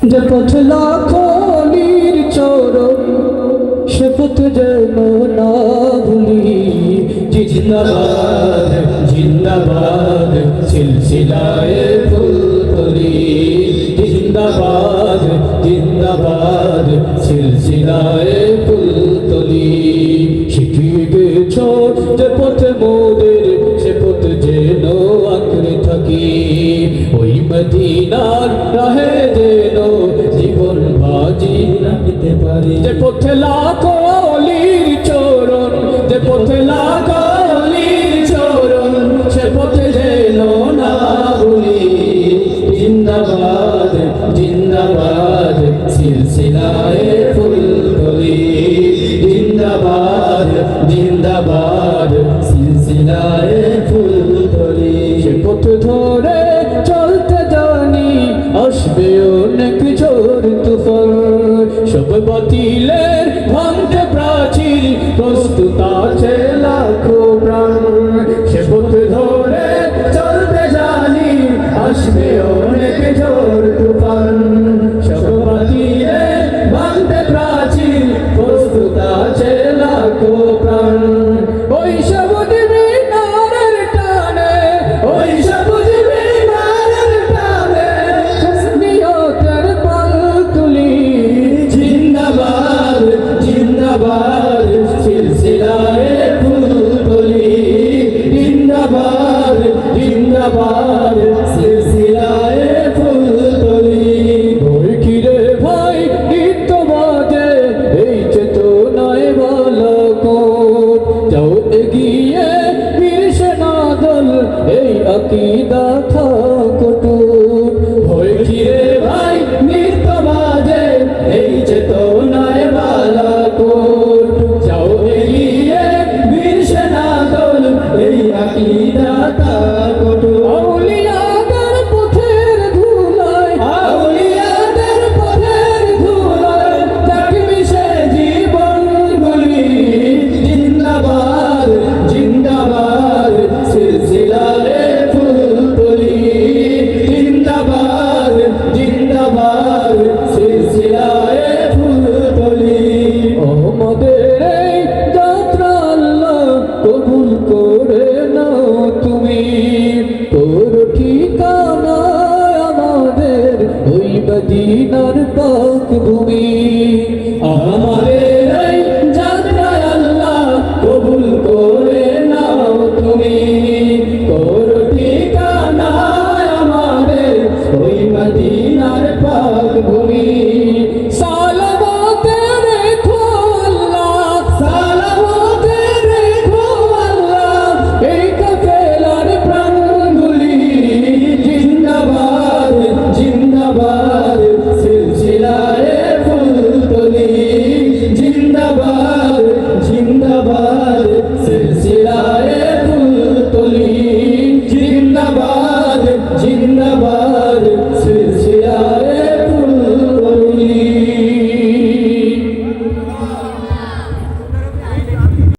যে পথ লাখলির চরণ সে পথ যেন না ভুলি। জিন্দাবাদ জিন্দাবাদ, সিলসিলায় ফুলতলি জিন্দাবাদ জিন্দাবাদ, সিলসিলায় ফুলতলি শিখিয়ে গেছ যে পথে মোদের, সে পথ যেন আঁকড়ে থাকি। ওই মদিনার রাহে যেন যে পথে লাখো অলির চরণ, যে পথে লাখো অলির চরণ, সে পথে যেন না ভুলি। জিন্দাবাদ জিন্দাবাদ, সিলসিলায় ফুলতলি জিন্দাবাদ জিন্দাবাদ, সিলসিলায় ফুলতলি সে পথ ধরে চলতে জানি, আসবে অনেক জোর তুফান বাতিলের ভাঙতে এই আকিদা থাকটুট ভয় কিরে ভাই নিত্য বাজে এই চেতনায় বালাকুর। যাও এগিয়ে বীর সেনাদল, এই আকিদা থাকটুট মদিনার পাক ভূমি আমাদের